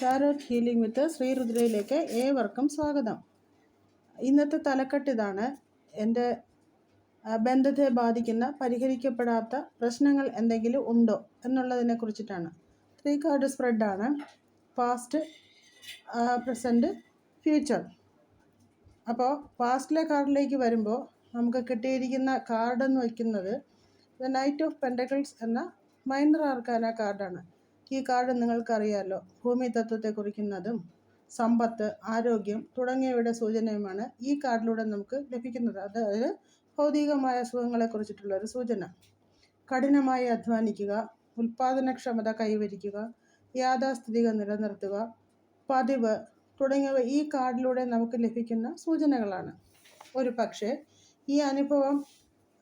Tarot healing വിത്ത് ശ്രീരുദ്രയിലേക്ക് ഏവർക്കും സ്വാഗതം. ഇന്നത്തെ തലക്കെട്ട് ഇതാണ്. എന്റെ ബന്ധത്തെ ബാധിക്കുന്ന പരിഹരിക്കപ്പെടാത്ത പ്രശ്നങ്ങൾ എന്തെങ്കിലും ഉണ്ടോ എന്നുള്ളതിനെ കുറിച്ചിട്ടാണ്. ത്രീ കാർഡ് സ്പ്രെഡാണ് പാസ്റ്റ് പ്രസന്റ് ഫ്യൂച്ചർ അപ്പോൾ പാസ്റ്റിലെ കാർഡിലേക്ക് വരുമ്പോൾ നമുക്ക് കിട്ടിയിരിക്കുന്ന കാർഡെന്ന് വയ്ക്കുന്നത് ദ നൈറ്റ് ഓഫ് പെൻഡക്കിൾസ് എന്ന മൈനർ ആർക്കാന കാർഡാണ് ഈ കാർഡ് നിങ്ങൾക്കറിയാലോ. ഭൂമി തത്വത്തെ കുറിക്കുന്നതും സമ്പത്ത് ആരോഗ്യം തുടങ്ങിയവയുടെ സൂചനയുമാണ് ഈ കാർഡിലൂടെ നമുക്ക് ലഭിക്കുന്നത്. അതായത് ഭൗതികമായ സുഖങ്ങളെക്കുറിച്ചിട്ടുള്ള ഒരു സൂചന. കഠിനമായി അധ്വാനിക്കുക ഉൽപാദനക്ഷമത കൈവരിക്കുക യാഥാസ്ഥിതിക നിലനിർത്തുക പതിവ് തുടങ്ങിയവ ഈ കാർഡിലൂടെ നമുക്ക് ലഭിക്കുന്ന സൂചനകളാണ്. ഒരു പക്ഷേ ഈ അനുഭവം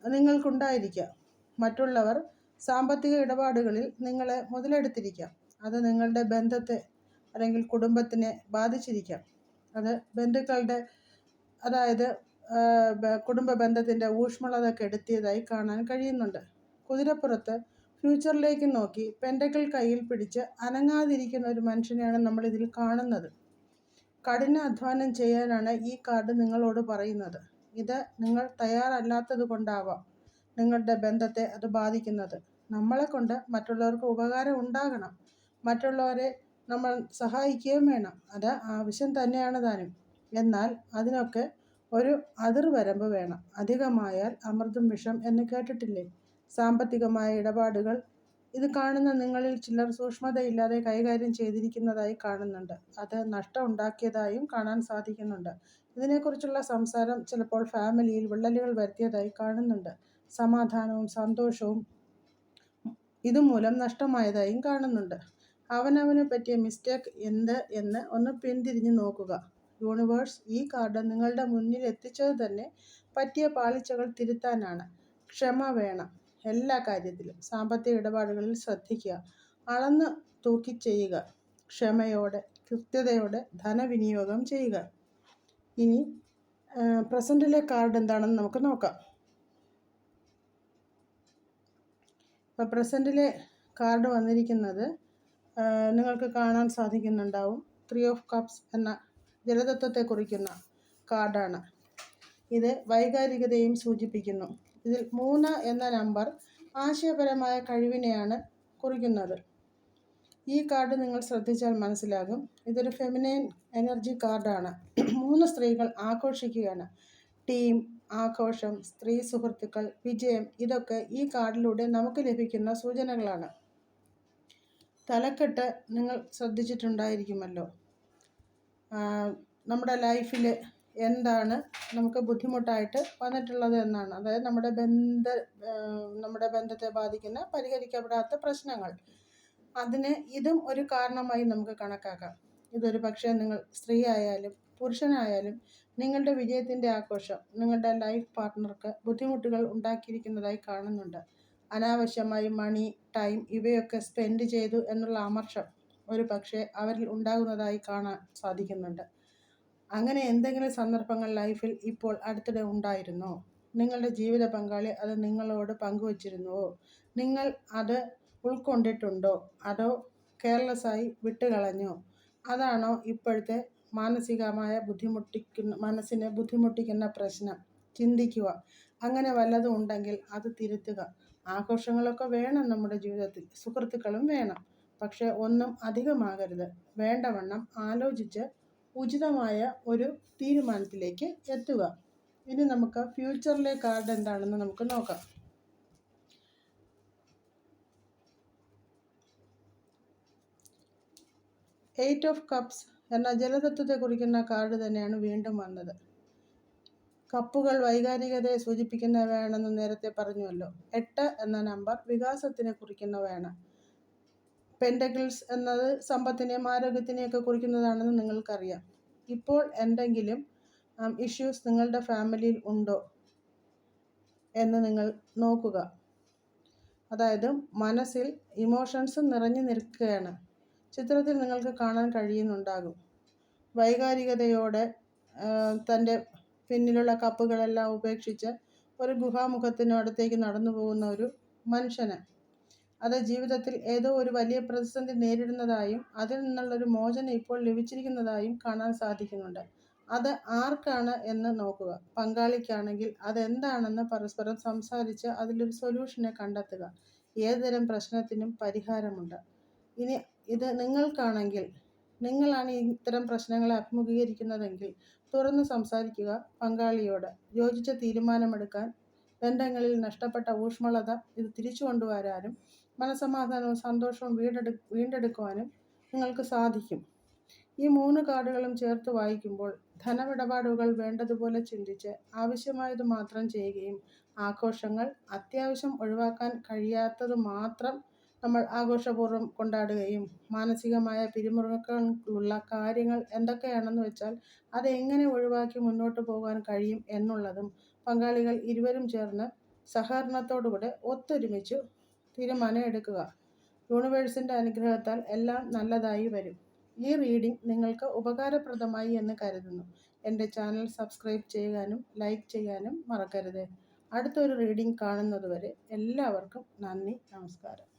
നിങ്ങൾക്കുണ്ടായിരിക്കാം. മറ്റുള്ളവർ സാമ്പത്തിക ഇടപാടുകളിൽ നിങ്ങളെ മുതലെടുത്തിരിക്കാം. അത് നിങ്ങളുടെ ബന്ധത്തെ അല്ലെങ്കിൽ കുടുംബത്തിനെ ബാധിച്ചിരിക്കാം. അത് ബന്ധുക്കളുടെ അതായത് കുടുംബ ബന്ധത്തിന്റെ ഊഷ്മളത കെടുത്തിയതായി കാണാൻ കഴിയുന്നുണ്ട്. കുതിരപ്പുറത്ത് ഫ്യൂച്ചറിലേക്ക് നോക്കി പെൻഡക്കിൾ കയ്യിൽ പിടിച്ച് അനങ്ങാതിരിക്കുന്ന ഒരു മനുഷ്യനെയാണ് നമ്മൾ ഇതിൽ കാണുന്നത്. കഠിന അധ്വാനം ചെയ്യാനാണ് ഈ കാർഡ് നിങ്ങളോട് പറയുന്നത്. ഇത് നിങ്ങൾ തയ്യാറല്ലാത്തത് കൊണ്ടാവാം നിങ്ങളുടെ ബന്ധത്തെ അത് ബാധിക്കുന്നത്. നമ്മളെ കൊണ്ട് മറ്റുള്ളവർക്ക് ഉപകാരം ഉണ്ടാകണം. മറ്റുള്ളവരെ നമ്മൾ സഹായിക്കുകയും വേണം. അത് ആവശ്യം തന്നെയാണ് താനും. എന്നാൽ അതിനൊക്കെ ഒരു അതിർവരമ്പ് വേണം. അധികമായാൽ അമൃതും വിഷം എന്ന് കേട്ടിട്ടില്ലേ? സാമ്പത്തികമായ ഇടപാടുകൾ. ഇത് കാണുന്ന നിങ്ങളിൽ ചിലർ സൂക്ഷ്മതയില്ലാതെ കൈകാര്യം ചെയ്തിരിക്കുന്നതായി കാണുന്നുണ്ട്. അത് നഷ്ടം ഉണ്ടാക്കിയതായും കാണാൻ സാധിക്കുന്നുണ്ട്. ഇതിനെക്കുറിച്ചുള്ള സംസാരം ചിലപ്പോൾ ഫാമിലിയിൽ വിള്ളലുകൾ വരുത്തിയതായി കാണുന്നുണ്ട്. സമാധാനവും സന്തോഷവും ഇതുമൂലം നഷ്ടമായതായും കാണുന്നുണ്ട്. അവനവന് പറ്റിയ മിസ്റ്റേക്ക് എന്ത് എന്ന് ഒന്ന് പിന്തിരിഞ്ഞ് നോക്കുക. യൂണിവേഴ്സ് ഈ കാർഡ് നിങ്ങളുടെ മുന്നിൽ എത്തിച്ചത് തന്നെ പറ്റിയ പാളിച്ചകൾ തിരുത്താനാണ്. ക്ഷമ വേണം എല്ലാ കാര്യത്തിലും. സാമ്പത്തിക ഇടപാടുകളിൽ ശ്രദ്ധിക്കുക. അളന്ന് തൂക്കി ചെയ്യുക. ക്ഷമയോടെ കൃത്യതയോടെ ധനവിനിയോഗം ചെയ്യുക. ഇനി പ്രസന്റിലെ കാർഡ് എന്താണെന്ന് നമുക്ക് നോക്കാം. ഇപ്പോൾ പ്രസന്റിലെ കാർഡ് വന്നിരിക്കുന്നത് നിങ്ങൾക്ക് കാണാൻ സാധിക്കുന്നുണ്ടാവും. ത്രീ ഓഫ് കപ്സ് എന്ന ജലതത്വത്തെ കുറിക്കുന്ന കാർഡാണ്. ഇത് വൈകാരികതയും സൂചിപ്പിക്കുന്നു. ഇതിൽ മൂന്ന് എന്ന നമ്പർ ആശയപരമായ കഴിവിനെയാണ് കുറിക്കുന്നത്. ഈ കാർഡ് നിങ്ങൾ ശ്രദ്ധിച്ചാൽ മനസ്സിലാകും. ഇതൊരു ഫെമിനൈൻ എനർജി കാർഡാണ് മൂന്ന് സ്ത്രീകൾ ആഘോഷിക്കുകയാണ്. ടീം ആഘോഷം സ്ത്രീ സുഹൃത്തുക്കൾ വിജയം ഇതൊക്കെ ഈ കാർഡിലൂടെ നമുക്ക് ലഭിക്കുന്ന സൂചനകളാണ്. തലക്കെട്ട് നിങ്ങൾ ശ്രദ്ധിച്ചിട്ടുണ്ടായിരിക്കുമല്ലോ. നമ്മുടെ ലൈഫിൽ എന്താണ് നമുക്ക് ബുദ്ധിമുട്ടായിട്ട് വന്നിട്ടുള്ളത് എന്നാണ്. അതായത് നമ്മുടെ ബന്ധ നമ്മുടെ ബന്ധത്തെ ബാധിക്കുന്ന പരിഹരിക്കപ്പെടാത്ത പ്രശ്നങ്ങൾ. അതിന് ഇതും ഒരു കാരണമായി നമുക്ക് കണക്കാക്കാം. ഇതൊരു പക്ഷേ നിങ്ങൾ സ്ത്രീ ആയാലും പുരുഷനായാലും നിങ്ങളുടെ വിജയത്തിന്റെ ആഘോഷം നിങ്ങളുടെ ലൈഫ് പാർട്ട്ണർക്ക് ബുദ്ധിമുട്ടുകൾ ഉണ്ടാക്കിയിരിക്കുന്നതായി കാണുന്നുണ്ട്. അനാവശ്യമായി മണി ടൈം ഇവയൊക്കെ സ്പെൻഡ് ചെയ്തു എന്നുള്ള അമർഷം ഒരു പക്ഷേ അവരിൽ ഉണ്ടാകുന്നതായി കാണാൻ സാധിക്കുന്നുണ്ട്. അങ്ങനെ എന്തെങ്കിലും സന്ദർഭങ്ങൾ ലൈഫിൽ ഇപ്പോൾ അടുത്തിടെ ഉണ്ടായിരുന്നോ? നിങ്ങളുടെ ജീവിത പങ്കാളി അത് നിങ്ങളോട് പങ്കുവച്ചിരുന്നുവോ? നിങ്ങൾ അത് ഉൾക്കൊണ്ടിട്ടുണ്ടോ? അതോ കെയർലെസ്സായി വിട്ടുകളഞ്ഞോ? അതാണോ ഇപ്പോഴത്തെ മാനസികമായ ബുദ്ധിമുട്ടിക്കുന്ന മനസ്സിനെ ബുദ്ധിമുട്ടിക്കുന്ന പ്രശ്നം ചിന്തിക്കുക. അങ്ങനെ വല്ലതും ഉണ്ടെങ്കിൽ അത് തിരുത്തുക. ആഘോഷങ്ങളൊക്കെ വേണം നമ്മുടെ ജീവിതത്തിൽ. സുഹൃത്തുക്കളും വേണം. പക്ഷേ ഒന്നും അധികമാകരുത്. വേണ്ടവണ്ണം ആലോചിച്ച് ഉചിതമായ ഒരു തീരുമാനത്തിലേക്ക് എത്തുക. ഇനി നമുക്ക് ഫ്യൂച്ചറിലെ കാർഡ് എന്താണെന്ന് നമുക്ക് നോക്കാം. എയ്റ്റ് ഓഫ് കപ്സ് എന്ന ജലതത്വത്തെ കുറിക്കുന്ന കാർഡ് തന്നെയാണ് വീണ്ടും വന്നത്. കപ്പുകൾ വൈകാരികതയെ സൂചിപ്പിക്കുന്നവയാണെന്ന് നേരത്തെ പറഞ്ഞുവല്ലോ. എട്ട് എന്ന നമ്പർ വികാസത്തിനെ കുറിക്കുന്നവയാണ്. പെൻഡക്കിൾസ് എന്നത് സമ്പത്തിനെയും ആരോഗ്യത്തിനെയൊക്കെ കുറിക്കുന്നതാണെന്ന് നിങ്ങൾക്കറിയാം. ഇപ്പോൾ എന്തെങ്കിലും ഇഷ്യൂസ് നിങ്ങളുടെ ഫാമിലിയിൽ ഉണ്ടോ എന്ന് നിങ്ങൾ നോക്കുക. അതായത് മനസ്സിൽ ഇമോഷൻസ് നിറഞ്ഞു നിൽക്കുകയാണ്. ചിത്രത്തിൽ നിങ്ങൾക്ക് കാണാൻ കഴിയുന്നുണ്ടാകും. വൈകാരികതയോടെ തന്റെ പിന്നിലുള്ള കപ്പുകളെല്ലാം ഉപേക്ഷിച്ച് ഒരു ഗുഹാമുഖത്തിനടുത്തേക്ക് നടന്നു പോകുന്ന ഒരു മനുഷ്യന് അത് ജീവിതത്തിൽ ഏതോ ഒരു വലിയ പ്രതിസന്ധി നേരിടുന്നതായും അതിൽ നിന്നുള്ളൊരു മോചനം ഇപ്പോൾ ലഭിച്ചിരിക്കുന്നതായും കാണാൻ സാധിക്കുന്നുണ്ട്. അത് ആർക്കാണ് എന്ന് നോക്കുക. പങ്കാളിക്കാണെങ്കിൽ അതെന്താണെന്ന് പരസ്പരം സംസാരിച്ച് അതിലൊരു സൊല്യൂഷനെ കണ്ടെത്തുക. ഏതുതരം പ്രശ്നത്തിനും പരിഹാരമുണ്ട്. ഇനി ഇത് നിങ്ങൾക്കാണെങ്കിൽ നിങ്ങളാണ് ഇത്തരം പ്രശ്നങ്ങളെ അഭിമുഖീകരിക്കുന്നതെങ്കിൽ തുറന്ന് സംസാരിക്കുക പങ്കാളിയോട്. യോജിച്ച തീരുമാനമെടുക്കാൻ ബന്ധങ്ങളിൽ നഷ്ടപ്പെട്ട ഊഷ്മളത ഇത് തിരിച്ചു കൊണ്ടുവരാനും മനസമാധാനവും സന്തോഷവും വീണ്ടെടു വീണ്ടെടുക്കുവാനും നിങ്ങൾക്ക് സാധിക്കും. ഈ മൂന്ന് കാർഡുകളും ചേർത്ത് വായിക്കുമ്പോൾ ധനമിടപാടുകൾ വേണ്ടതുപോലെ ചിന്തിച്ച് ആവശ്യമായത് മാത്രം ചെയ്യുകയും ആഘോഷങ്ങൾ അത്യാവശ്യം ഒഴിവാക്കാൻ കഴിയാത്തത് മാത്രം നമ്മൾ ആഘോഷപൂർവം കൊണ്ടാടുകയും മാനസികമായ പിരിമുറുക്കങ്ങളുള്ള കാര്യങ്ങൾ എന്തൊക്കെയാണെന്ന് വെച്ചാൽ അത് എങ്ങനെ ഒഴിവാക്കി മുന്നോട്ട് പോകാൻ കഴിയും എന്നുള്ളതും പങ്കാളികൾ ഇരുവരും ചേർന്ന് സഹകരണത്തോടുകൂടെ ഒത്തൊരുമിച്ച് തീരുമാനം എടുക്കുക. യൂണിവേഴ്സിന്റെ അനുഗ്രഹത്താൽ എല്ലാം നല്ലതായി വരും. ഈ റീഡിംഗ് നിങ്ങൾക്ക് ഉപകാരപ്രദമായി എന്ന് കരുതുന്നു. എന്റെ ചാനൽ സബ്സ്ക്രൈബ് ചെയ്യാനും ലൈക്ക് ചെയ്യാനും മറക്കരുത്. അടുത്തൊരു റീഡിംഗ് കാണുന്നതുവരെ എല്ലാവർക്കും നന്ദി നമസ്കാരം.